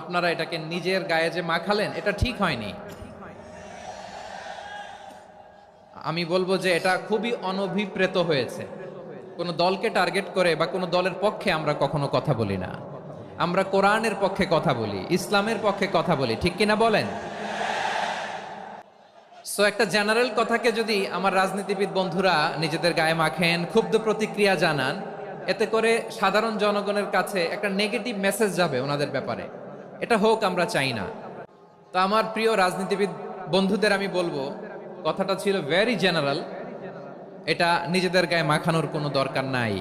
আপনারা এটাকে নিজের গায়ে যে মাখালেন, এটা ঠিক হয়নি। আমি বলব যে এটা খুবই অনভিপ্রেত হয়েছে। কোনো দলকে টার্গেট করে বা কোনো দলের পক্ষে আমরা কখনো কথা বলি না। আমরা কোরআনের পক্ষে কথা বলি, ইসলামের পক্ষে কথা বলি, ঠিক কিনা বলেন? সো একটা জেনারেল কথাকে যদি আমার রাজনীতিবিদ বন্ধুরা নিজেদের গায়ে মাখেন, ক্ষুব্ধ প্রতিক্রিয়া জানান, এতে করে সাধারণ জনগণের কাছে একটা নেগেটিভ মেসেজ যাবে ওনাদের ব্যাপারে। এটা হোক, আমরা চাই না। তো আমার প্রিয় রাজনীতিবিদ বন্ধুদের আমি বলব, কথাটা ছিল ভেরি জেনারেল এটা নিজেদের গায়ে মাখানোর কোনো দরকার নাই।